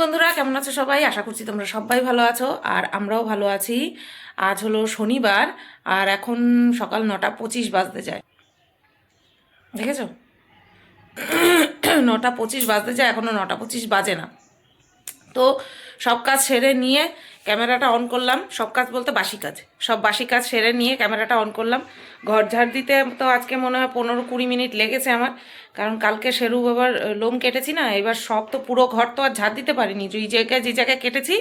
বন্ধুরা, কেমন আছো সবাই? আশা করছি তোমরা সবাই ভালো আছো, আর আমরাও ভালো আছি। আজ হলো শনিবার, আর এখন সকাল নটা পঁচিশ বাজতে যায়। দেখেছ? নটা পঁচিশ বাজতে যায় এখনও নটা পঁচিশ বাজে না। তো সব কাজ সেরে নিয়ে ক্যামেরাটা অন করলাম। সব কাজ বলতে বাসি কাজ। সব বাসি কাজ সেরে নিয়ে ক্যামেরাটা অন করলাম। ঘর ঝাড় দিতে তো আজকে মনে হয় পনেরো কুড়ি মিনিট লেগেছে আমার। কারণ কালকে সেরু বাবার লোম কেটেছি না, এবার সব তো পুরো ঘর তো আর ঝাড় দিতে পারিনি। যে জায়গায় যে জায়গায় কেটেছি,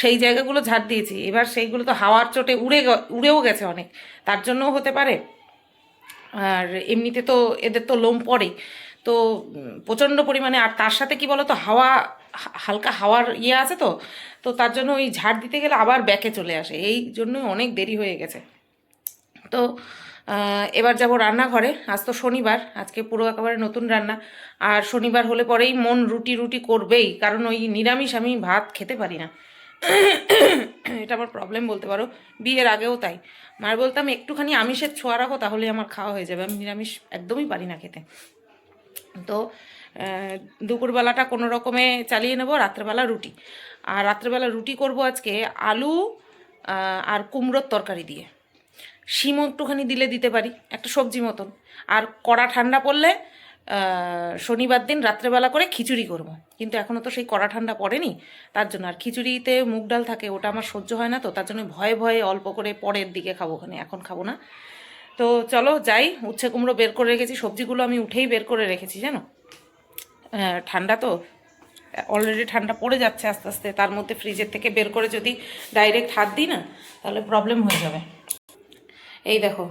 সেই জায়গাগুলো ঝাড় দিয়েছি। এবার সেইগুলো তো হাওয়ার চোটে উড়ে উড়েও গেছে অনেক। তার জন্যও হতে পারে। আর এমনিতে তো এদের তো লোম পড়ে তো প্রচণ্ড পরিমাণে, আর তার সাথে কি বলো তো হাওয়া হালকা হাওয়ার ইয়ে আছে তো তো তার জন্য ওই ঝাড় দিতে গেলে আবার ব্যাকে চলে আসে। এই জন্যই অনেক দেরি হয়ে গেছে। তো এবার যাব রান্নাঘরে। আজ তো শনিবার, আজকে পুরো একেবারে নতুন রান্না। আর শনিবার হলে পরেই মন রুটি রুটি করবেই, কারণ ওই নিরামিষ আমি ভাত খেতে পারি না। এটা আমার প্রবলেম বলতে পারো। বিয়ের আগেও তাই। মার বলতাম, একটুখানি আমিষের ছোঁয়া রাখো তাহলে আমার খাওয়া হয়ে যাবে। আমি নিরামিষ একদমই পারি না খেতে। তো দুপুরবেলাটা কোনো রকমে চালিয়ে নেব, রাত্রেবেলা রুটি। আর রাত্রেবেলা রুটি করব আজকে আলু আর কুমড়োর তরকারি দিয়ে। শিমও একটুখানি দিলে দিতে পারি, একটা সবজি মতন। আর কড়া ঠান্ডা পড়লে শনিবার দিন রাত্রেবেলা করে খিচুড়ি করব। কিন্তু এখনও তো সেই কড়া ঠান্ডা পড়েনি, তার জন্য। আর খিচুড়িতে মুগ ডাল থাকে, ওটা আমার সহ্য হয় না তো, তার জন্য ভয়ে ভয়ে অল্প করে পরের দিকে খাব ওখানে, এখন খাব না। তো চলো যাই, উচ্ছে কুমড়ো বের করে রেখেছি, সবজিগুলো আমি উঠেই বের করে রেখেছি, জানো? ঠান্ডা তো। অলরেডি ঠান্ডা পড়ে যাচ্ছে আস্তে আস্তে। তার মধ্যে ফ্রিজের থেকে বের করে যদি ডাইরেক্ট হাত দিই না, তাহলে প্রবলেম হয়ে যাবে। এই দেখো,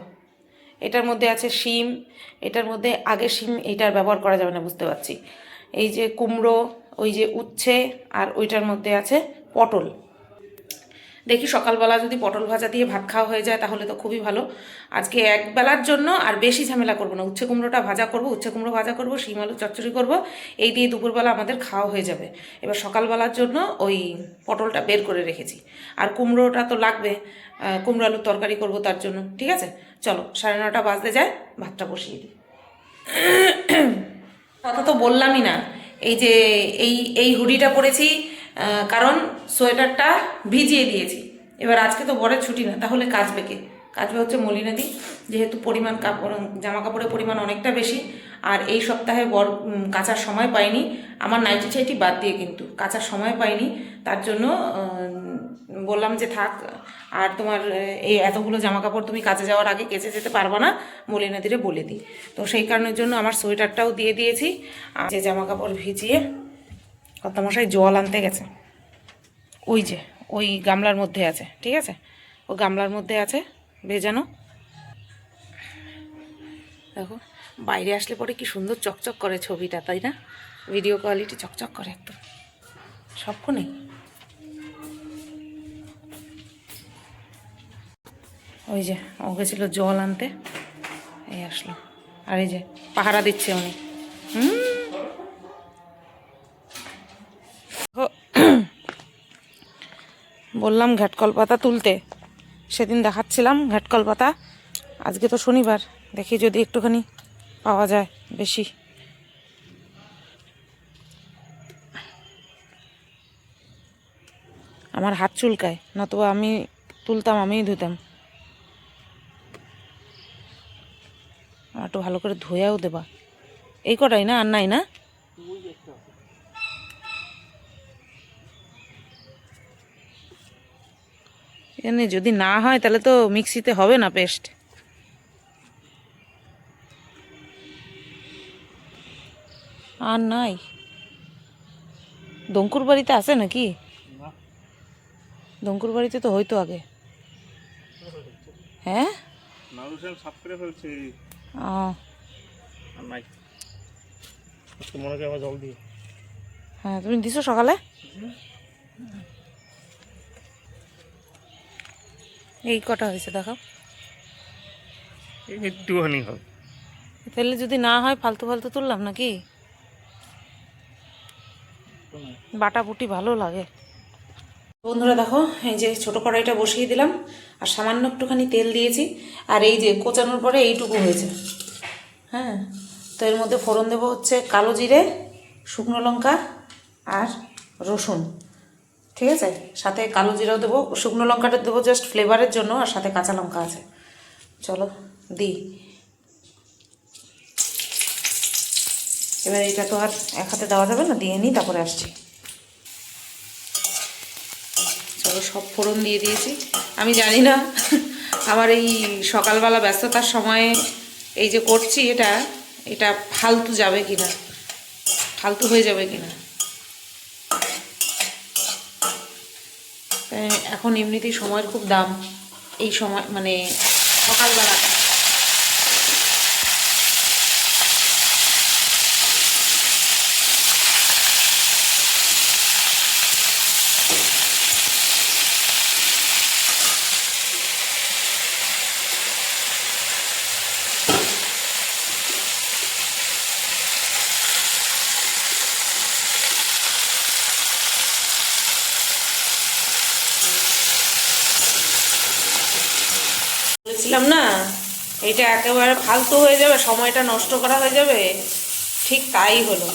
এটার মধ্যে আছে শিম। এটার মধ্যে আগে শিম এটার ব্যবহার করা যাবে না, বুঝতে পারছি। এই যে কুমড়ো, ওই যে উচ্ছে, আর ওইটার মধ্যে আছে পটল। দেখি সকালবেলা যদি পটল ভাজা দিয়ে ভাত খাওয়া হয়ে যায় তাহলে তো খুবই ভালো। আজকে এক বেলার জন্য আর বেশি ঝামেলা করব না। উচ্ছে কুমড়োটা ভাজা করব, উচ্ছে কুমড়ো ভাজা করব, শিম আলু চচ্চড়ি করব, এই দিয়ে দুপুরবেলা আমাদের খাওয়া হয়ে যাবে। এবার সকালবেলার জন্য ওই পটলটা বের করে রেখেছি। আর কুমড়োটা তো লাগবে কুমড়ো আলুর তরকারি করব তার জন্য, ঠিক আছে? চলো, সাড়ে নটা বাজতে যায়, ভাতটা বসিয়ে দিই। কথা তো বললামই না। এই যে, এই এই হুডিটা পরেছি কারণ সোয়েটারটা ভিজিয়ে দিয়েছি। এবার আজকে তো বড় ছুটি না তাহলে কাচবে কে? কাচবে হচ্ছে মলিনাদি যেহেতু পরিমাণ কাপড় জামা কাপড়ের পরিমাণ অনেকটা বেশি আর এই সপ্তাহে উম, কাচার সময় পাইনি। আমার নাইটি ছাইটি বাদ দিয়ে কিন্তু কাচার সময় পাইনি তার জন্য বললাম যে থাক আর তোমার এই এতগুলো জামা কাপড় তুমি কাজে যাওয়ার আগে কেচে যেতে পারবে না মলিনাদিরে বলে দিই। তো সেই কারণের জন্য আমার সোয়েটারটাও দিয়ে দিয়েছি আর যে জামা কাপড় ভিজিয়ে কর্তামশাই জল আনতে গেছে। ওই যে, ওই গামলার মধ্যে আছে, ঠিক আছে? ও গামলার মধ্যে আছে, ভেজানো। দেখো, বাইরে আসলে পরে কি সুন্দর চকচক করে ছবিটা, তাই না? ভিডিও কোয়ালিটি চকচক করে একদম। সবক্ষণেই ওই যে, ও গেছিল জল আনতে। এই আসলো। আর এই যে, পাহারা দিচ্ছে উনি। হুম ও, বললাম ঘাটকল পাতা তুলতে। সেদিন দেখাচ্ছিলাম ঘাটকল পাতা। আজকে তো শনিবার, দেখি যদি একটুখানি পাওয়া যায় বেশি। আমার হাত চুলকায়, নতুবা আমি তুলতাম, আমিই ধুতাম। আমার একটু ভালো করে ধুয়েও দেবা। এই কটাই না, আর নাই না? এখানে যদি না হয় তাহলে তো মিক্সিতে হবে না পেস্ট। আর নাই। দঙ্কুর বাড়িতে আছে নাকি? দঙ্কুর বাড়িতে তো হয়তো আগে। হ্যাঁ? হ্যাঁ তুমি দিছো সকালে? এই কটা হয়েছে দেখো একটুখানি হবে। তাহলে যদি না হয় ফালতু ফালতু তুললাম নাকি? বাটা বুটি ভালো লাগে। বন্ধুরা দেখো এই যে ছোট কড়াইটা বসিয়ে দিলাম আর সামান্য একটুখানি তেল দিয়েছি আর এই যে কোচানোর পরে এইটুকু হয়েছে। হ্যাঁ তো এর মধ্যে ফোড়ন দেবো হচ্ছে কালো জিরে শুকনো লঙ্কা আর রসুন। ঠিক আছে? সাথে কালো জিরাও দেবো, শুকনো লঙ্কাটা দেবো জাস্ট ফ্লেভারের জন্য, আর সাথে কাঁচা লঙ্কা আছে। চলো, দিই। এবার এটা তো আর এক হাতে দেওয়া যাবে না, দিয়ে নিই, তারপরে আসছি। চলো, সব ফোড়ন দিয়ে দিয়েছি। আমি জানি না, আমার এই সকালবেলা ব্যস্ততার সময়ে এই যে করছি এটা এটা ফালতু যাবে কিনা? ফালতু হয়ে যাবে কিনা? এখন এমনিতেই সময়ের খুব দাম। এই সময় মানে সকালবেলাটা বলেছিলাম না এটা একেবারে ফালতু হয়ে যাবে, সময়টা নষ্ট করা হয়ে যাবে। ঠিক তাই হলো।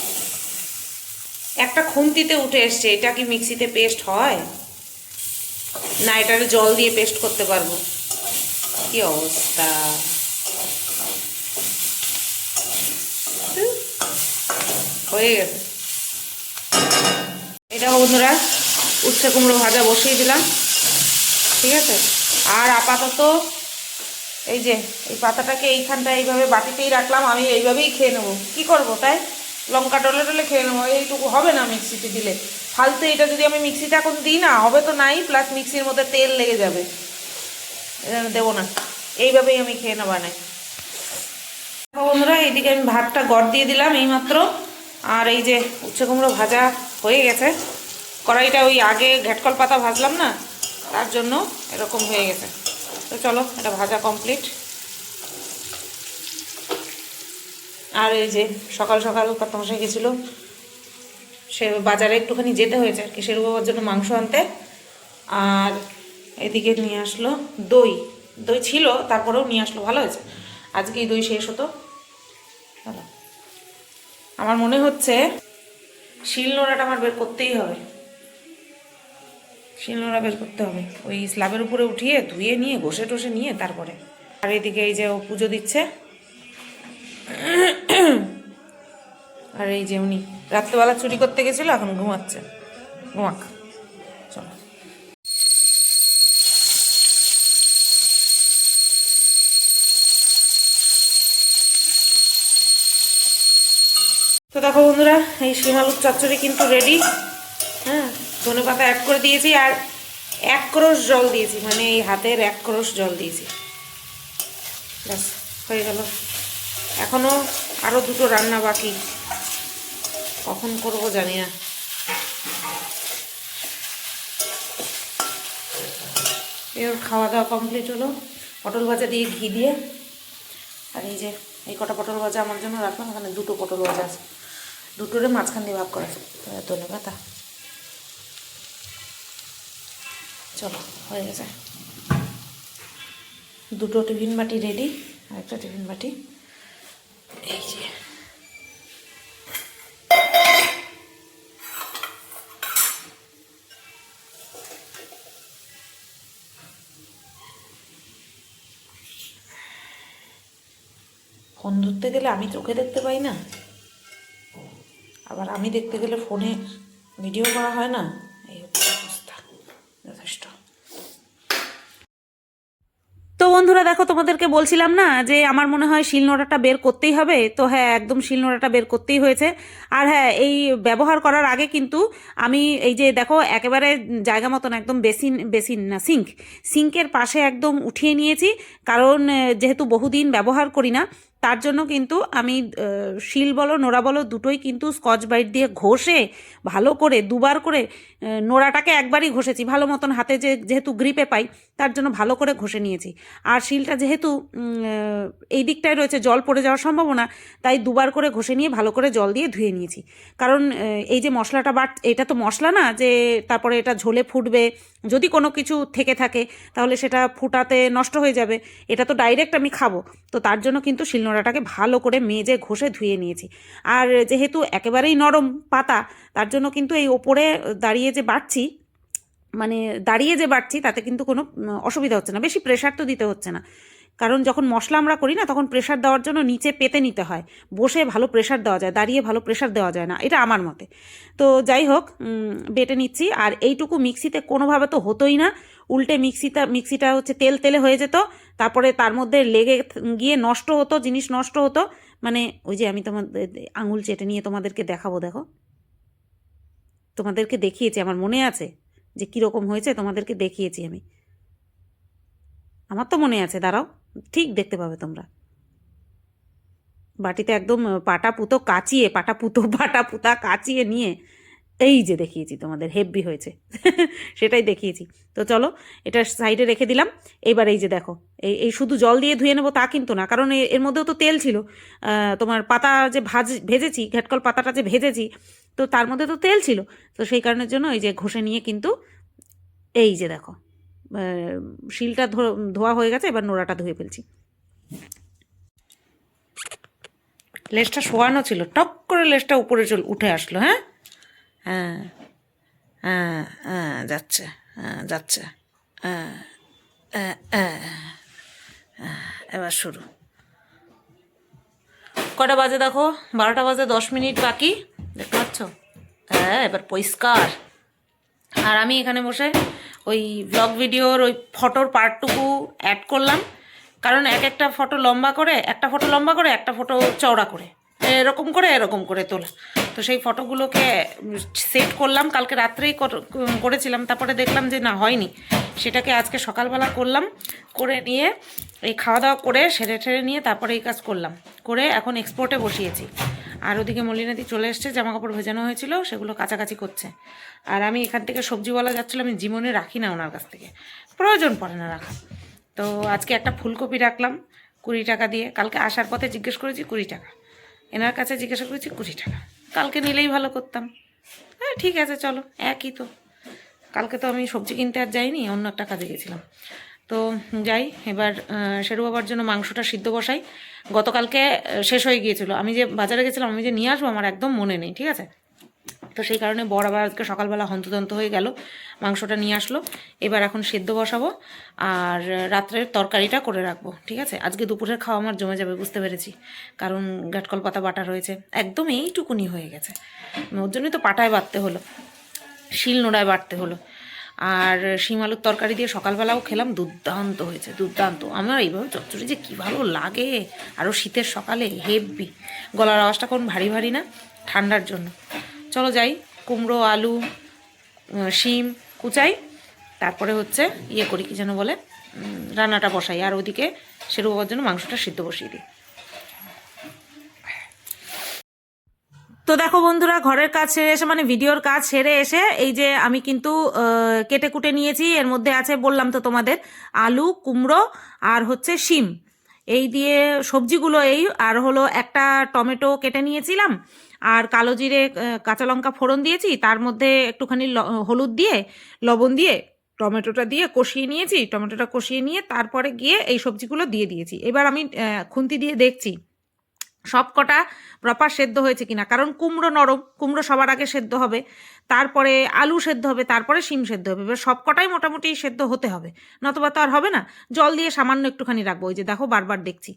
একটা খুন্তিতে উঠে এসছে, এটা কি মিক্সিতে পেস্ট হয়? না এটার জল দিয়ে পেস্ট করতে পারব। কি অবস্থা? হয়ে গেছে। এটা বন্ধুরা, উচ্ছে কুমড়ো ভাজা বসিয়ে দিলাম। ঠিক আছে? আর আপাতত এই যে, এই পাতাটাকে এইখানটা এইভাবে বাটিতেই রাখলাম, আমি এইভাবেই খেয়ে নেব। কি করব তাই? লঙ্কা টলে টলে খেয়ে নেব, এইটুকু হবে না মিক্সিতে দিলে। ফালতু এটা যদি আমি মিক্সিতে এখন দিই না, হবে তো নাই প্লাস মিক্সির মধ্যে তেল লেগে যাবে। দেবো না। এইভাবেই আমি খেয়ে নেব না বন্ধুরা, এইদিকে আমি ভাতটা গড় দিয়ে দিলাম এইমাত্র। আর এই যে উচ্ছে কুমড়ো ভাজা হয়ে গেছে। কড়াইটা ওই আগে ঘেটকল পাতা ভাজলাম না, তার জন্য এরকম হয়ে গেছে। তো চলো, এটা ভাজা কমপ্লিট আর এই যে সকাল সকাল কর্তমশাই গেছিল, সে বাজারে একটুখানি যেতে হয়েছে আর কি শেরু বাবার জন্য মাংস আনতে। আর এদিকে নিয়ে আসলো দই। দই ছিল, তারপরেও নিয়ে আসলো, ভালো হয়েছে। আজকে এই দই শেষ হতো। আমার মনে হচ্ছে শিল নোড়াটা আমার বের করতেই হবে। শিল নোড়া বের করতে হবে। ওই স্ল্যাবের উপরে উঠিয়ে ধুয়ে নিয়ে, ঘষে টষে নিয়ে তারপরে। আর এদিকে এই যে ও পুজো দিচ্ছে। আর এই যে উনি রাত্রেবেলা চুরি করতে গেছিল, এখন ঘুমাচ্ছে। ঘুমাক। চলো। তো দেখো বন্ধুরা, এই শিম আলুর চচ্চড়ি কিন্তু রেডি হ্যাঁ? ধনে পাতা অ্যাড করে দিয়েছি আর এক ক্রোশ জল দিয়েছি মানে এই হাতের এক ক্রোশ জল দিয়েছি। ব্যাস, হয়ে গেল। এখনও আরও দুটো রান্না বাকি। কখন করব জানি না। এর খাওয়া দাওয়া কমপ্লিট হলো। পটল ভাজা দিয়ে ঘি দিয়ে। আর এই যে, এই কটা পটল ভাজা আমার জন্য রাখলাম এখানে দুটো পটল ভাজা আছে। দুটোরে মাঝখান দিয়ে ভাগ করা আছে। চলো, হয়ে গেছে। দুটো টিফিন বাটি রেডি আর একটা টিফিন বাটি। এই যে। ফোন ধরতে গেলে আমি চোখে দেখতে পাই না। আবার আমি দেখতে গেলে ফোনে ভিডিও করা হয় না এই হচ্ছে অবস্থা যথেষ্ট তো বন্ধুরা, দেখো তোমাদেরকে বলছিলাম না যে আমার মনে হয় শিলনোড়াটা বের করতেই হবে। তো হ্যাঁ একদম শিলনোড়াটা বের করতেই হয়েছে। আর হ্যাঁ এই ব্যবহার করার আগে কিন্তু আমি এই যে দেখো, একেবারে জায়গা মতন একদম বেসিন বেসিন না, সিঙ্ক। সিঙ্কের পাশে একদম উঠিয়ে নিয়েছি। কারণ যেহেতু বহুদিন ব্যবহার করি না তার জন্য কিন্তু আমি শিল বলো, নোড়া বলো, দুটোই কিন্তু স্কচ ব্রাইট দিয়ে ঘষে, ভালো করে দুবার করে নোড়াটাকে একবারই ঘষেছি। ভালো মতন হাতে যে, যেহেতু গ্রিপে পাই, তার জন্য ভালো করে ঘষে নিয়েছি। আর শিলটা যেহেতু এই দিকটায় রয়েছে, জল পড়ে যাওয়ার সম্ভাবনা, তাই দুবার করে ঘষে নিয়ে ভালো করে জল দিয়ে ধুয়ে নিয়েছি। কারণ এই যে মশলাটা, বাট এটা তো মশলা না, যে তারপরে এটা ঝোলে ফুটবে, যদি কোনো কিছু থেকে থাকে, তাহলে সেটা ফুটাতে নষ্ট হয়ে যাবে। এটা তো ডাইরেক্ট আমি খাব। তো তার জন্য কিন্তু শিলনোড়া নোড়াটাকে ভালো করে মেজে ঘষে ধুয়ে নিয়েছি। আর যেহেতু একেবারেই নরম পাতা, তার জন্য কিন্তু এই ওপরে দাঁড়িয়ে যে বাড়ছি মানে দাঁড়িয়ে যে বাড়ছি, তাতে কিন্তু কোনো অসুবিধা হচ্ছে না। বেশি প্রেশার তো দিতে হচ্ছে না। কারণ যখন মশলা আমরা করি না, তখন প্রেশার দেওয়ার জন্য নিচে পেতে নিতে হয়। বসে ভালো প্রেশার দেওয়া যায়, দাঁড়িয়ে ভালো প্রেশার দেওয়া যায় না। এটা আমার মতে। তো যাই হোক বেটে নিচ্ছি। আর এইটুকু মিক্সিতে কোনোভাবে তো হতোই না। উল্টে মিক্সিটা মিক্সিটা হচ্ছে তেল, তেলে হয়ে যেত। তারপরে তার মধ্যে লেগে গিয়ে নষ্ট হতো, জিনিস নষ্ট হতো। মানে ওই যে আমি তোমাদের আঙুল চেটে নিয়ে তোমাদেরকে দেখাবো, দেখো। তোমাদেরকে দেখিয়েছি, আমার মনে আছে যে কীরকম হয়েছে, তোমাদেরকে দেখিয়েছি আমি। আমার তো মনে আছে, দাঁড়াও, ঠিক দেখতে পাবে তোমরা। বাটিতে একদম পাটা পুতো কাচিয়ে, পাটা পুতো, পাটা পুতা কাচিয়ে নিয়ে, এই যে দেখিয়েছি তোমাদের হেভি হয়েছে, সেটাই দেখিয়েছি। তো চলো, এটা সাইডে রেখে দিলাম এইবার এই যে দেখো, এই এই শুধু জল দিয়ে ধুয়ে নেব তা কিন্তু না, কারণ এর মধ্যেও তো তেল ছিল তোমার পাতা যে ভাজ, ভেজেছি ঘেটকল পাতাটা যে ভেজেছি, তো তার মধ্যে তো তেল ছিল, তো সেই কারণের জন্য এই যে ঘষে নিয়ে কিন্তু, এই যে দেখো শিলটা ধোয়া হয়ে গেছে এবার নোড়াটা ধুয়ে ফেলছি। লেজটা শোয়ানো ছিল টক করে লেজটা উপরে চল উঠে আসলো হ্যাঁ? হ্যাঁ হ্যাঁ হ্যাঁ যাচ্ছে হ্যাঁ যাচ্ছে হ্যাঁ হ্যাঁ, হ্যাঁ, হ্যাঁ, এবার শুরু। কটা বাজে দেখো? বারোটা বাজে দশ মিনিট বাকি দেখতে পাচ্ছ? হ্যাঁ এবার পরিষ্কার। আর আমি এখানে বসে ওই ব্লগ ভিডিওর ওই ফটোর পার্টটুকু অ্যাড করলাম। কারণ এক একটা ফটো লম্বা করে, একটা ফটো লম্বা করে, একটা ফটো চওড়া করে। এরকম করে এরকম করে তোলা। তো সেই ফটোগুলোকে সেট করলাম। কালকে রাত্রেই কর- করেছিলাম। তারপরে দেখলাম যে না, হয়নি। সেটাকে আজকে সকালবেলা করলাম। করে নিয়ে এই খাওয়া দাওয়া করে সেরে ঠেরে নিয়ে তারপরে এই কাজ করলাম। করে এখন এক্সপোর্টে বসিয়েছি। আর ওদিকে মলিনাদি চলে এসছে জামা কাপড় ভেজানো হয়েছিল, সেগুলো কাছাকাছি করছে। আর আমি এখান থেকে সবজিওয়ালা যাচ্ছিলাম আমি জীবনে রাখি না ওনার কাছ থেকে। প্রয়োজন পড়ে না রাখা। তো আজকে একটা ফুলকপি রাখলাম কুড়ি টাকা দিয়ে। কালকে আসার পথে জিজ্ঞেস করেছি কুড়ি টাকা। এনার কাছে জিজ্ঞাসা করেছি কুড়ি টাকা। কালকে নিলেই ভালো করতাম। হ্যাঁ ঠিক আছে, চলো। একই তো। কালকে তো আমি সবজি কিনতে আর যাইনি, অন্য একটা কাজে গেছিলাম। তো যাই, এবার শেরু বাবার জন্য মাংসটা সিদ্ধ বসাই। গতকালকে শেষ হয়ে গিয়েছিল। আমি যে বাজারে গেছিলাম, আমি যে নিয়ে আসব, আমার একদম মনে নেই, ঠিক আছে? তো সেই কারণে বড় আবার আজকে সকালবেলা হন্তদন্ত হয়ে গেল, মাংসটা নিয়ে আসলো। এবার এখন সেদ্ধ বসাবো, আর রাত্রের তরকারিটা করে রাখব, ঠিক আছে? আজকে দুপুরের খাওয়া আমার জমে যাবে, বুঝতে পেরেছি। কারণ গাটকল পাতা বাটা রয়েছে একদম এইটুকুনি হয়ে গেছে। ওর জন্যই তো পাটায় বাটতে হলো শিল নোড়ায় বাটতে হলো। আর শিম আলুর তরকারি দিয়ে সকালবেলাও খেলাম, দুর্দান্ত হয়েছে, দুর্দান্ত। আমার এইভাবে চচ্চড়ি যে কী ভালো লাগে। আরও শীতের সকালে হেভি। গলার আওয়াজটা কোন ভারী ভারী না, ঠান্ডার জন্য। চলো যাই, কুমড়ো, আলু শিম কুচাই, তারপরে হচ্ছে ইয়ে করি, কি যেন বলে রান্নাটা বসাই। আর ওদিকে সেরু বাবার জন্য মাংসটা সিদ্ধ বসিয়ে দিই। তো দেখো বন্ধুরা, ঘরের কাজ সেরে এসে মানে ভিডিওর কাজ সেরে এসে এই যে আমি কিন্তু কেটে কুটে নিয়েছি। এর মধ্যে আছে, বললাম তো তোমাদের, আলু, কুমড়ো আর হচ্ছে শিম। এই দিয়ে সবজিগুলো এই, আর হলো একটা টমেটো কেটে নিয়েছিলাম, আর কালো জিরে কাঁচা লঙ্কা ফোড়ন দিয়েছি। তার মধ্যে একটুখানি হলুদ দিয়ে, লবণ দিয়ে টমেটোটা দিয়ে কষিয়ে নিয়েছি। টমেটোটা কষিয়ে নিয়ে তারপরে গিয়ে এই সবজিগুলো দিয়ে দিয়েছি। এবার আমি খুন্তি দিয়ে দেখছি। সব কটা প্রপার সেদ্ধ হয়েছে কিনা। কারণ কুমড়ো নরম, কুমড়ো সবার আগে সেদ্ধ হবে, তারপরে আলু সেদ্ধ হবে, তারপরে শিম সেদ্ধ হবে। এবার সব কটাই মোটামুটি সেদ্ধ হতে হবে, নতবা তো আর হবে না। জল দিয়ে সামান্য একটুখানি রাখব, ওই যে দেখো বারবার দেখছি।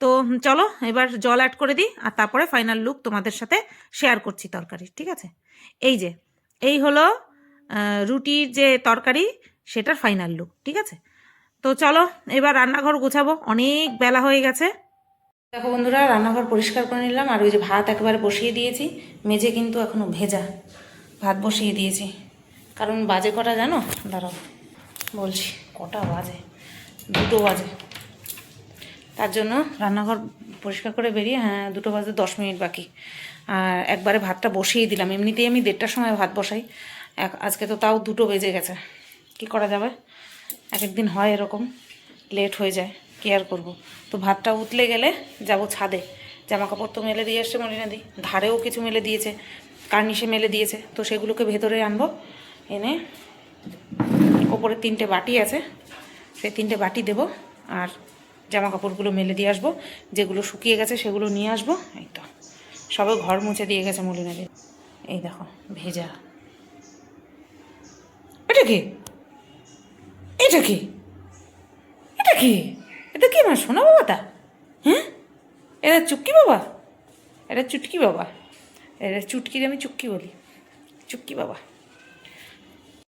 তো চলো, এবার জল অ্যাড করে দিই, আর তারপরে ফাইনাল লুক তোমাদের সাথে শেয়ার করছি তরকারি, ঠিক আছে? এই যে, এই হলো রুটির যে তরকারি, সেটার ফাইনাল লুক ঠিক আছে? তো চলো, এবার রান্নাঘর গোছাবো, অনেক বেলা হয়ে গেছে। দেখো বন্ধুরা, রান্নাঘর পরিষ্কার করে নিলাম, আর ওই যে ভাত একেবারে বসিয়ে দিয়েছি। মেজে কিন্তু এখনও ভেজা ভাত বসিয়ে দিয়েছি। কারণ বাজে কটা জানো? দাঁড়াও, বলছি, কটা বাজে? দুটো বাজে। তার জন্য রান্নাঘর পরিষ্কার করে বেরিয়ে হ্যাঁ দুটো বাজে দশ মিনিট বাকি। আর একবারে ভাতটা বসিয়ে দিলাম। এমনিতেই আমি দেড়টার সময় ভাত বসাই। এক, আজকে তো তাও দুটো বেজে গেছে। কি করা যাবে? এক একদিন হয় এরকম, লেট হয়ে যায়। কি আর করব। তো ভাতটা উতলে গেলে যাব ছাদে। জামা কাপড় তো মেলে দিয়ে এসছে মলিনাদি। ধারেও কিছু মেলে দিয়েছে, কার্নিশে মেলে দিয়েছে। তো সেগুলোকে ভেতরে আনব। এনে ওপরে তিনটে বাটি আছে, সেই তিনটে বাটি দেব। আর জামা কাপড়গুলো মেলে দিয়ে আসব। যেগুলো শুকিয়ে গেছে সেগুলো নিয়ে আসব। এই তো। সবে ঘর মুছে দিয়ে গেছে মলিনাদি। এই দেখো, ভেজা। এটা কি? এটা কি? এটা কি? এটা কি আমার শোনা বাবাটা? হ্যাঁ? এটা চুটকি বাবা? এটা চুটকি বাবা। এটা চুটকির আমি চুটকি বলি। চুটকি বাবা।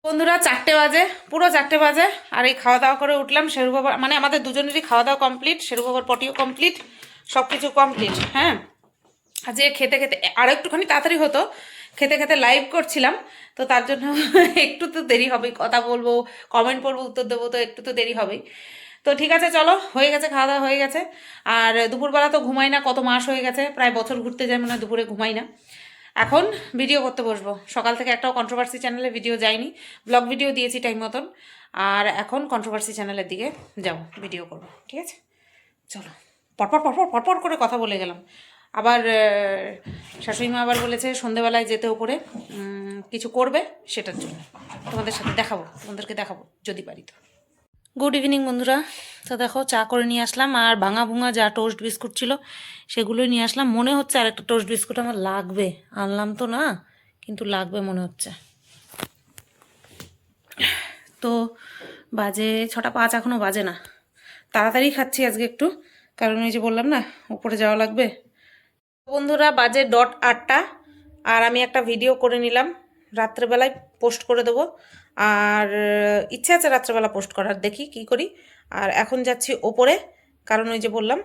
বন্ধুরা, চারটে বাজে, পুরো চারটে বাজে। আর এই খাওয়া দাওয়া করে উঠলাম শেরু বাবা মানে আমাদের দুজনেরই খাওয়া দাওয়া কমপ্লিট শেরু বাবার পটিও কমপ্লিট সব কিছু কমপ্লিট হ্যাঁ? আজকে খেতে খেতে আর একটুখানি তাড়াতাড়ি হতো, খেতে খেতে লাইভ করছিলাম, তো তার জন্য একটু তো দেরি হবে কথা বলব কমেন্ট পড়ব উত্তর দেবো, তো একটু তো দেরি হবেই। তো ঠিক আছে, চলো, হয়ে গেছে, খাওয়া দাওয়া হয়ে গেছে। আর দুপুরবেলা তো ঘুমাই না, কত মাস হয়ে গেছে, প্রায় বছর ঘুরতে যায় মানে দুপুরে ঘুমাই না। এখন ভিডিও করতে বসবো। সকাল থেকে একটাও কন্ট্রোভার্সি চ্যানেলে ভিডিও যায়নি। ব্লগ ভিডিও দিয়েছি টাইম মতন। আর এখন কন্ট্রোভার্সি চ্যানেলের দিকে যাব ভিডিও করব। ঠিক আছে? চলো। পরপর পরপর পরপর করে কথা বলে গেলাম। আবার শাশুড়ি মা আবার বলেছে, সন্ধেবেলায় যেতে ওপরে কিছু করবে, সেটার জন্য। তোমাদের সাথে দেখাবো, তোমাদেরকে দেখাবো, যদি পারি তো। গুড ইভিনিং বন্ধুরা। তো দেখো, চা করে নিয়ে আসলাম, আর ভাঙা ভুঙা যা টোস্ট বিস্কুট ছিল, সেগুলোই নিয়ে আসলাম। মনে হচ্ছে আর একটা টোস্ট বিস্কুট আমার লাগবে। আনলাম তো না, কিন্তু লাগবে মনে হচ্ছে। তো বাজে ছটা পাঁচ এখনও বাজে না। তাড়াতাড়ি খাচ্ছি আজকে একটু, কারণ ওই যে বললাম না, উপরে যাওয়া লাগবে। বন্ধুরা, বাজে ডট আটটা, আর আমি একটা ভিডিও করে নিলাম। রাত্রেবেলায় পোস্ট করে দেবো। আর ইচ্ছে আছে রাত্রেবেলা পোস্ট করার, দেখি কি করি। আর এখন যাচ্ছি ওপরে, কারণ ওই যে বললাম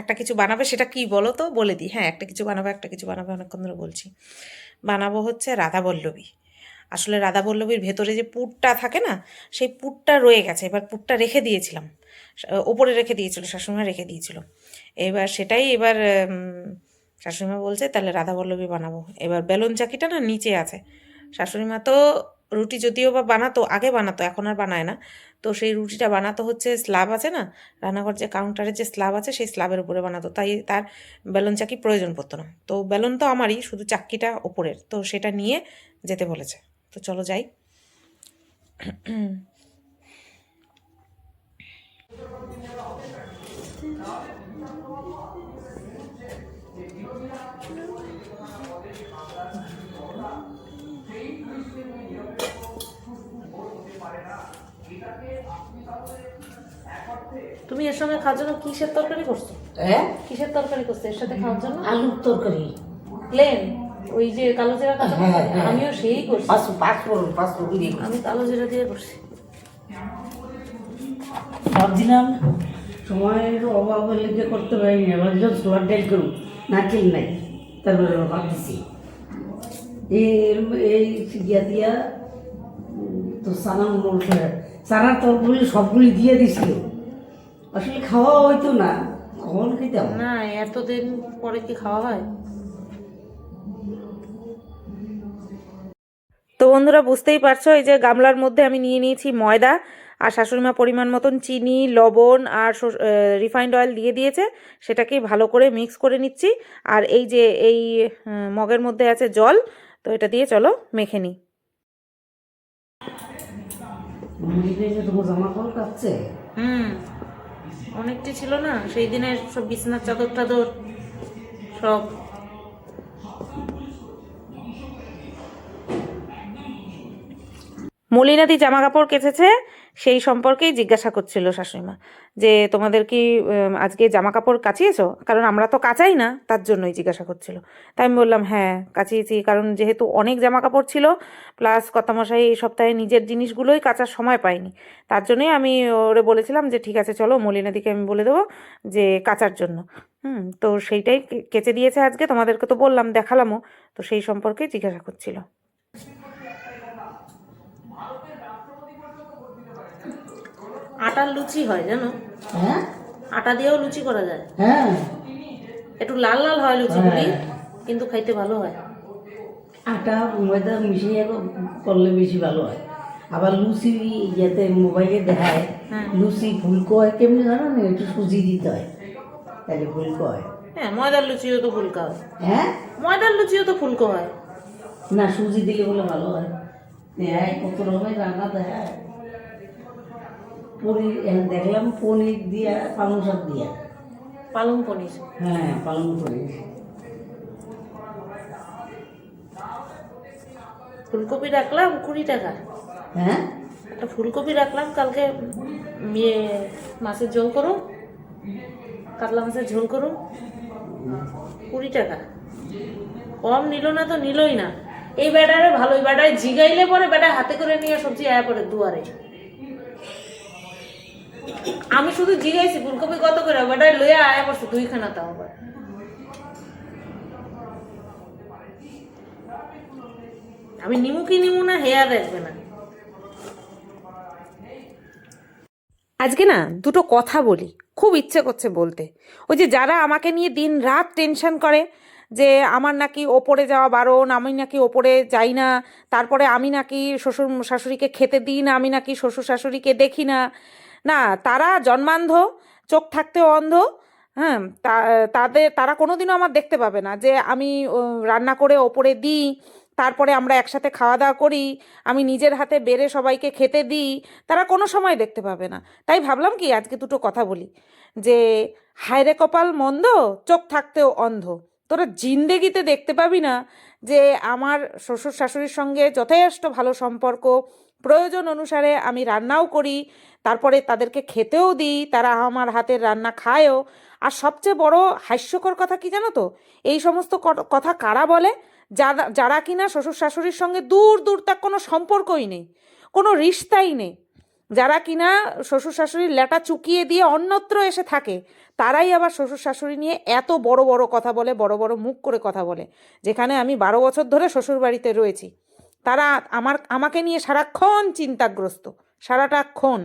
একটা কিছু বানাবে, সেটা কি বলো তো? বলে দিই। হ্যাঁ একটা কিছু বানাবে, একটা কিছু বানাবে, অনেকক্ষণ ধরে বলছি। বানাবো হচ্ছে রাধা বল্লবী। আসলে রাধা বল্লবীর ভেতরে যে পুরটা থাকে না, সেই পুরটা রয়ে গেছে। এবার পুরটা রেখে দিয়েছিলাম। ওপরে রেখে দিয়েছিল, শাশুড়িমা রেখে দিয়েছিল। এবার সেটাই, এবার শাশুড়িমা বলছে, তাহলে রাধা বল্লবী বানাবো। এবার বেলুন চাকিটা না নিচে আছে। শাশুড়িমা তো রুটি যদিও বা বানাতো, আগে বানাতো, এখন আর বানায় না। তো সেই রুটিটা বানাতো হচ্ছে স্ল্যাব আছে না, রান্নাঘর যে কাউন্টারের যে স্ল্যাব আছে, সেই স্ল্যাবের উপরে বানাতো। তাই তার বেলুন চাকি প্রয়োজন পড়তো না। তো বেলুন তো আমারই, শুধু চাক্কিটা ওপরের। তো সেটা নিয়ে যেতে বলেছে। তো চলো যাই। তুমি এর সঙ্গে খাওয়ার জন্য কিসের তরকারি করছ? হ্যাঁ কিসের তরকারি করছ? এর সাথে খাওয়ার জন্য? আলুর তরকারি। প্লেন ওই যে কালো জিরা কাঁচা হ্যাঁ? হ্যাঁ। আমিও সেই করছি। পাঁচ পাঁচ ফোড়ন পাঁচ দিয়ে আমি কালো জিরা দিয়ে করছি। ভাবছিলাম সময়ের অভাবের লেগে করতে পারিনি এবার যখন সোয়ার ডাইল করুন নারকেল নাই। তারপরে ভাবতেছি। এর এই গিয়া দিয়া তো সানা মনে সানার তরকারি সবগুলি দিয়ে দিছিল। আসলে খাওয়া হইতো না, কখন খেতাম? না, এতদিন পরে কি খাওয়া হয়? তো বন্ধুরা, বুঝতেই পারছ, এই যে গামলার মধ্যে আমি নিয়ে নিয়েছি ময়দা। আর শাশুড়িমা পরিমাণ মতন চিনি লবণ আর রিফাইন্ড অয়েল দিয়ে দিয়েছে। সেটাকে ভালো করে মিক্স করে নিচ্ছি। আর এই যে এই মগের মধ্যে আছে জল তো এটা দিয়ে চলো মেখে নিই। হুম অনেকটি ছিল না? সেই দিনের সব বিছানার চাদর টাদর সব। মলিনাদি জামা কাপড় কেচেছে। সেই সম্পর্কেই জিজ্ঞাসা করছিল শাশুড়িমা যে, তোমাদের কি আজকে জামা কাপড় কাচিয়েছো? কারণ আমরা তো কাচাই না, তার জন্যই জিজ্ঞাসা করছিল। তাই আমি বললাম হ্যাঁ কাচিয়েছি, কারণ যেহেতু অনেক জামা কাপড় ছিল, প্লাস কর্তামশাই এই সপ্তাহে নিজের জিনিসগুলোই কাচার সময় পাইনি তার জন্যই আমি ওরে বলেছিলাম যে, ঠিক আছে, চলো মলিনাদিকে আমি বলে দেবো যে, কাচার জন্য। হুম, তো সেইটাই কেচে দিয়েছে আজকে, তোমাদেরকে তো বললাম, দেখালামও। তো সেই সম্পর্কেই জিজ্ঞাসা করছিল। আটার লুচি হয় জানো? হ্যাঁ? আটা দিয়েও লুচি করা যায়। হ্যাঁ। একটু লাল লাল হয় লুচিগুলি কিন্তু খাইতে ভালো হয়। আটা ময়দা মিশিয়ে করলে বেশি ভালো হয়। আবার লুচি ইয়েতে মোবাইলে দেখায় হ্যাঁ। লুচি ফুলকো হয় কেমনি জানো না একটু সুজি দিতে হয়। তাহলে ফুলকো হয়। হ্যাঁ ময়দার লুচিও তো ফুলকা হয়। হ্যাঁ? ময়দার লুচিও তো ফুলকো হয়। না সুজি দিলে বলে ভালো হয়। দেখায় কত রকমের রান্না দেখায়। পনির দেখলাম পনির দিয়া পালং শাক দিয়া। পালং পনির। হ্যাঁ পালং পনির। ফুলকপি রাখলাম কুড়ি টাকা। হ্যাঁ? একটা ফুলকপি রাখলাম কালকে ইয়ে মাছের ঝোল করুন কাতলা মাছের ঝোল করুন কুড়ি টাকা। কম নিল না তো নিলই না। এই ব্যাটারে ভালো এই ব্যাটারে জিগাইলে পরে বেটায় হাতে করে নিয়ে সবজি আয়া পরে দুয়ারে। আমি শুধু জিগাইছি, ফুলকপি কত করে? ব্যাটারে লইয়া আয়া পড়ছে দুইখানা তাও আবার। আমি নিমু কি নিমু না হেয়ার দেখবে না। আজকে না দুটো কথা বলি, খুব ইচ্ছে করছে বলতে। ওই যে যারা আমাকে নিয়ে দিন রাত টেনশন করে যে আমার নাকি ওপরে যাওয়া বারণ, আমি নাকি ওপরে যাই না, তারপরে আমি নাকি শ্বশুর শাশুড়িকে খেতে দিই না, আমি নাকি শ্বশুর শাশুড়িকে দেখি না না, তারা জন্মান্ধ, চোখ থাকতেও অন্ধ হ্যাঁ তাদের, তারা কোনোদিনও আমার দেখতে পাবে না যে আমি রান্না করে ওপরে দিই, তারপরে আমরা একসাথে খাওয়া দাওয়া করি, আমি নিজের হাতে বেড়ে সবাইকে খেতে দিই, তারা কোনো সময় দেখতে পাবে না। তাই ভাবলাম কি, আজকে দুটো কথা বলি, যে হায়রে কপাল মন্দ, চোখ থাকতেও অন্ধ। তোরা জিন্দেগিতে দেখতে পাবি না যে আমার শ্বশুর শাশুড়ির সঙ্গে যথেষ্ট ভালো সম্পর্ক প্রয়োজন অনুসারে আমি রান্নাও করি, তারপরে তাদেরকে খেতেও দিই, তারা আমার হাতের রান্না খায়ও। আর সবচেয়ে বড় হাস্যকর কথা কি জানো তো? এই সমস্ত কথা কারা বলে? যারা যারা কিনা শ্বশুর শাশুড়ির সঙ্গে দূর দূর তার কোনো সম্পর্কই নেই, কোনো রিশতাই নেই। যারা কিনা শ্বশুর শাশুড়ির লেটা চুকিয়ে দিয়ে অন্যত্র এসে থাকে, তারাই আবার শ্বশুর শাশুড়ি নিয়ে এত বড় বড় কথা বলে, বড় বড় মুখ করে কথা বলে, যেখানে আমি বারো বছর ধরে শ্বশুর বাড়িতে রয়েছি। তারা আমার, আমাকে নিয়ে সারাক্ষণ চিন্তাগ্রস্ত সারাটাক্ষণ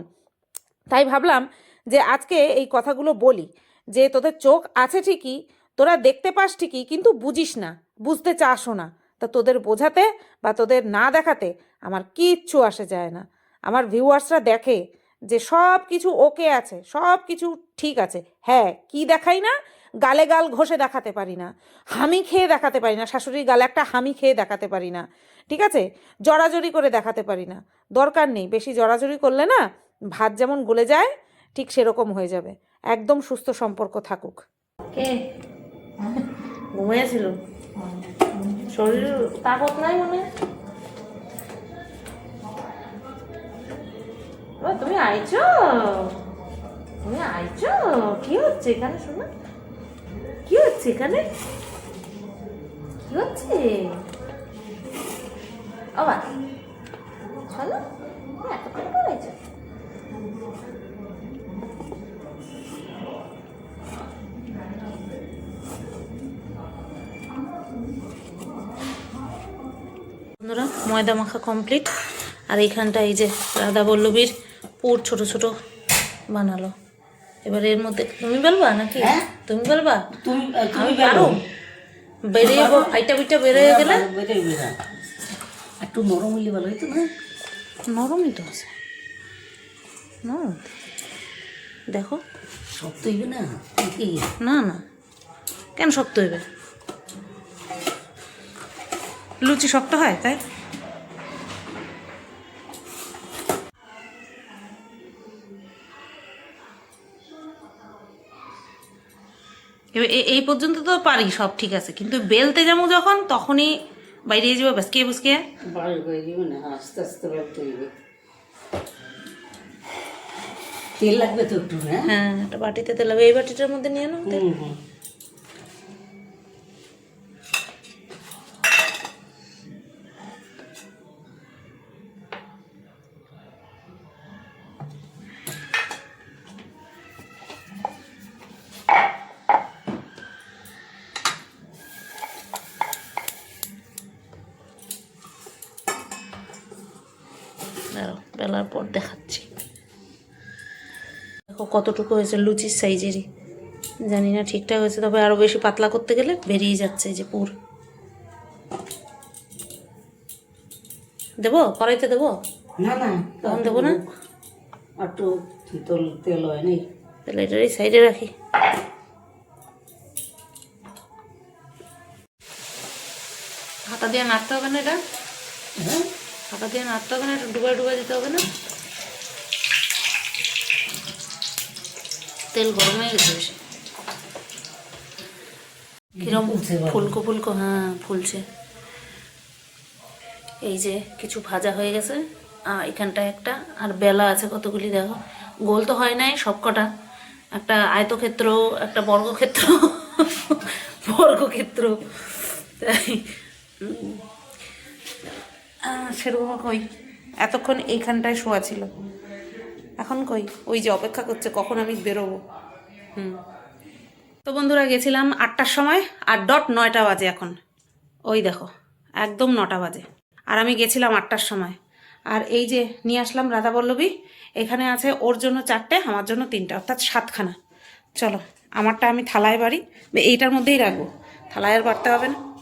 তাই ভাবলাম যে আজকে এই কথাগুলো বলি, যে তোদের চোখ আছে ঠিকই, তোরা দেখতে পাস ঠিকই, কিন্তু বুঝিস না, বুঝতে চাসও না। তা তোদের বোঝাতে বা তোদের না দেখাতে আমার কিচ্ছু আসে যায় না। আমার ভিউয়ার্সরা দেখে যে সব কিছু ওকে আছে, সব কিছু ঠিক আছে। হ্যাঁ কি দেখাই না? গালে গাল ঘষে দেখাতে পারি না। হামি খেয়ে দেখাতে পারি না। শাশুড়ির গালে একটা হামি খেয়ে দেখাতে পারি না। ঠিক আছে? জড়াজড়ি করে দেখাতে পারি না। দরকার নেই। বেশি জড়াজড়ি করলে না, ভাত যেমন গলে যায়, ঠিক সেরকম হয়ে যাবে। একদম সুস্থ সম্পর্ক থাকুক। ঘুমিয়েছিল? শরীর তাকত নাই মনে? তুমি আইছো? তুমি আইছো? কি হচ্ছে এখানে শোনো? কি হচ্ছে এখানে? কি হচ্ছে? আবার। শোনো এতক্ষণ বন্ধুরা ময়দা মাখা কমপ্লিট আর এইখানটা এই যে রাধা বল্লবীর পুর ছোট ছোট বানালো। এবার এর মধ্যে তুমি বলবা নাকি? হ্যাঁ? তুমি বলবা? তুমি আমি পারো বেরিয়ে আইটা বিটা বেরিয়ে গেলে একটু নরম হইলে ভালো হইতো না? নরমই তো আছে। নরম দেখো। শক্ত হইবে না? না না। কেন শক্ত হইবে? লুচি শক্ত হয় তাই? এবার এই পর্যন্ত তো পারি সব ঠিক আছে। কিন্তু বেলতে যাব যখন তখনই বাইরে যাব বাসকে বুসকে? বাড়ি করে না আস্তে আস্তে বাড়তে হইবে তেল লাগবে তো একটু হ্যাঁ? হ্যাঁ একটা বাটিতে তেল লাগবে এই বাটিটার মধ্যে নিয়ে নাও তেল। পর দেখাচ্ছি। দেখো কতটুকু হয়েছে লুচির সাইজেরই। জানি না ঠিকঠাক হয়েছে তবে আরও বেশি পাতলা করতে গেলে বেরিয়ে যাচ্ছে এই যে পুর। দেবো? কড়াইতে দেবো? না না। তখন দেবো না? একটু তেল তেল হয় নাই। তাহলে এটার এই সাইডে রাখি। হাতা দিয়ে নাড়তে হবে না এটা? হ্যাঁ। হাতা দিয়ে নাড়তে হবে না এটা ডুবাই ডুবাই দিতে হবে না। তেল গরম হয়ে গেছে বেশি। কিরম ফুলকো ফুলকো হ্যাঁ ফুলছে। এই যে কিছু ভাজা হয়ে গেছে আর এখানটায় একটা আর বেলা আছে কতগুলি দেখো। গোল তো হয় নাই সব কটা। একটা আয়তক্ষেত্র একটা বর্গক্ষেত্র বর্গক্ষেত্র। তাই সেরকম কই। এতক্ষণ এইখানটায় শোয়া ছিল। এখন কই? ওই যে অপেক্ষা করছে, কখন আমি বেরোবো। হুম। তো বন্ধুরা, গেছিলাম আটটার সময় আর ডট নয়টা বাজে এখন। ওই দেখো, একদম নটা বাজে। আর আমি গেছিলাম আটটার সময়। আর এই যে নিয়ে আসলাম রাধা রাধাবল্লভী এখানে আছে ওর জন্য চারটে, আমার জন্য তিনটা, অর্থাৎ সাতখানা। চলো, আমারটা আমি থালায় বাড়ি, এইটার মধ্যেই রাখব। থালায় আর বাড়তে হবে না।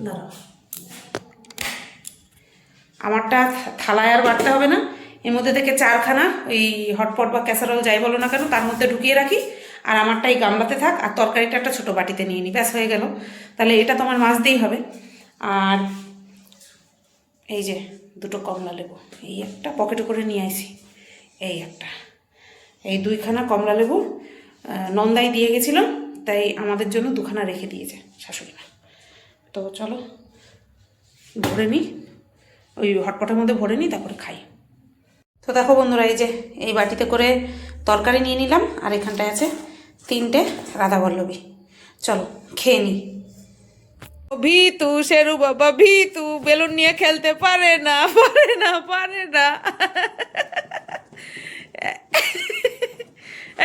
দাঁড়াও। আমারটা থালায় আর বাড়তে হবে না। এর মধ্যে থেকে চারখানা ওই হটপট বা ক্যাসারোল যাই বলো না কেন, তার মধ্যে ঢুকিয়ে রাখি। আর আমারটা এই গামলাতে থাক, আর তরকারিটা একটা ছোটো বাটিতে নিয়ে নিই ব্যাস হয়ে গেল। তাহলে এটা তোমার মাছ দিয়েই হবে। আর এই যে দুটো কমলা লেবু, এই একটা পকেটে করে নিয়ে আসি এই একটা, এই দুইখানা কমলা লেবু নন্দাই দিয়ে গেছিলাম তাই আমাদের জন্য দুখানা রেখে দিয়েছে শাশুড়িমা। তো চলো, ধরে নিই ওই হটপটের মধ্যে ভরে নিই, তারপরে খাই। তো দেখো বন্ধুরা, এই যে এই বাটিতে করে তরকারি নিয়ে নিলাম, আর এখানটায় আছে তিনটে রাধাবল্লভী চলো, খেয়ে নিই। ভিতু, শেরু বাবা, ভিতু, বেলুন নিয়ে খেলতে পারে না পারে না পারে না।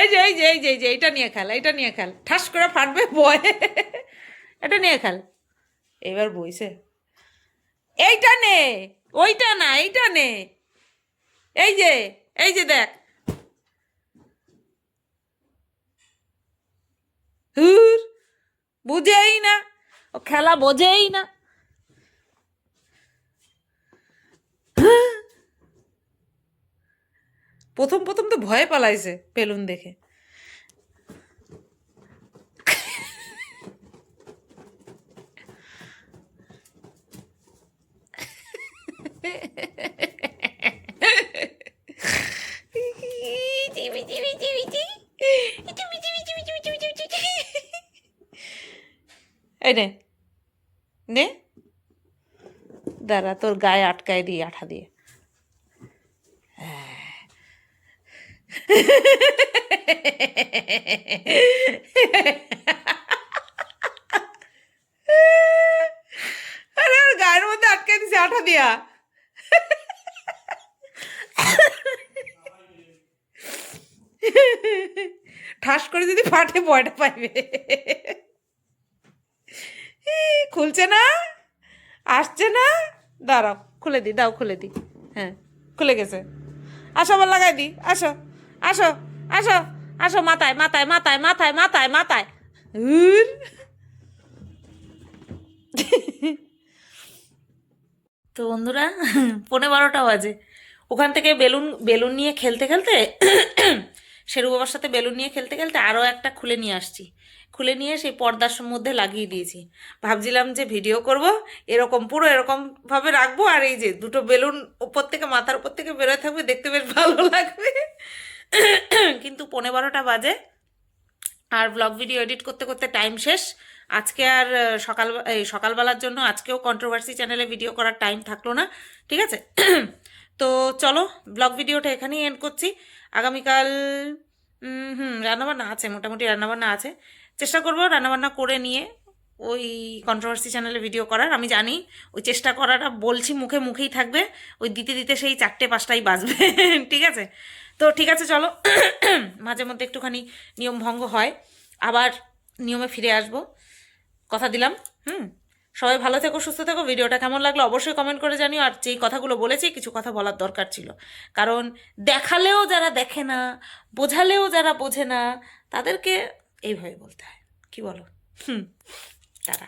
এই যে এই যে এই যে এই যে এইটা নিয়ে খেল এইটা নিয়ে খেল। ঠাস করে ফাটবে বয়। এটা নিয়ে খেল। এবার বইছে। এইটা নে। ওইটা না, এইটা নে। এই যে এই যে দেখ। হুর বুঝেই না, ও খেলা বোঝেই না। প্রথম প্রথম তো ভয়ে পালাইছে বেলুন দেখে। এই নে নে। দাঁড়া, তোর গায়ে আটকায় দিই, আঠা দিয়ে। আরে গায়ের মধ্যে আটকায় দিছে, আঠা দিয়া। করে যদি ফাটে ভয়টা পাইবে। খুলছে না? আসছে না? দাঁড়াও, খুলে দি, দাও, খুলে দি। হ্যাঁ খুলে গেছে। আসো আবার লাগাই দি, আসো আসো আসো আসো, মাথায় মাথায় মাথায় মাথায় মাথায় মাথায়। তো বন্ধুরা, পৌনে বারোটা বাজে। ওখান থেকে বেলুন বেলুন নিয়ে খেলতে খেলতে শেরু বাবার সাথে বেলুন নিয়ে খেলতে খেলতে আরও একটা খুলে নিয়ে আসছি। খুলে নিয়ে সেই পর্দার মধ্যে লাগিয়ে দিয়েছি। ভাবছিলাম যে ভিডিও করব, এরকম, পুরো এরকমভাবে রাখব আর এই যে দুটো বেলুন উপর থেকে, মাথার উপর থেকে বেরোয় থাকবে, দেখতে বেশ ভালো লাগবে। কিন্তু পৌনে বারোটা বাজে আর ব্লগ ভিডিও এডিট করতে করতে টাইম শেষ। আজকে আর সকাল, এই সকালবেলার জন্য আজকেও কন্ট্রোভার্সি চ্যানেলে ভিডিও করার টাইম থাকল না, ঠিক আছে? তো চলো ব্লগ ভিডিওটা এখানেই এন্ড করছি। আগামীকাল হুম, রান্নাবান্না আছে, মোটামুটি রান্নাবান্না আছে। চেষ্টা করব রান্নাবান্না করে নিয়ে ওই কন্ট্রোভার্সি চ্যানেলে ভিডিও করার। আমি জানি ওই চেষ্টা করাটা বলছি মুখে মুখেই থাকবে, ওই দিতে দিতে সেই চারটে পাঁচটাই বাজবে, ঠিক আছে? তো ঠিক আছে, চলো, মাঝে মধ্যে একটুখানি নিয়ম ভঙ্গ হয়। আবার নিয়মে ফিরে আসব। কথা দিলাম, হুম? সবাই ভালো থেকো, সুস্থ থেকো। ভিডিওটা কেমন লাগল অবশ্যই কমেন্ট করে জানিও। আর যেই কথাগুলো বলেছি, কিছু কথা বলার দরকার ছিল। কারণ দেখালেও যারা দেখে না, বোঝালেও যারা বোঝে না, তাদেরকে এইভাবে বলতে হয়। কি বলো? হুম তারা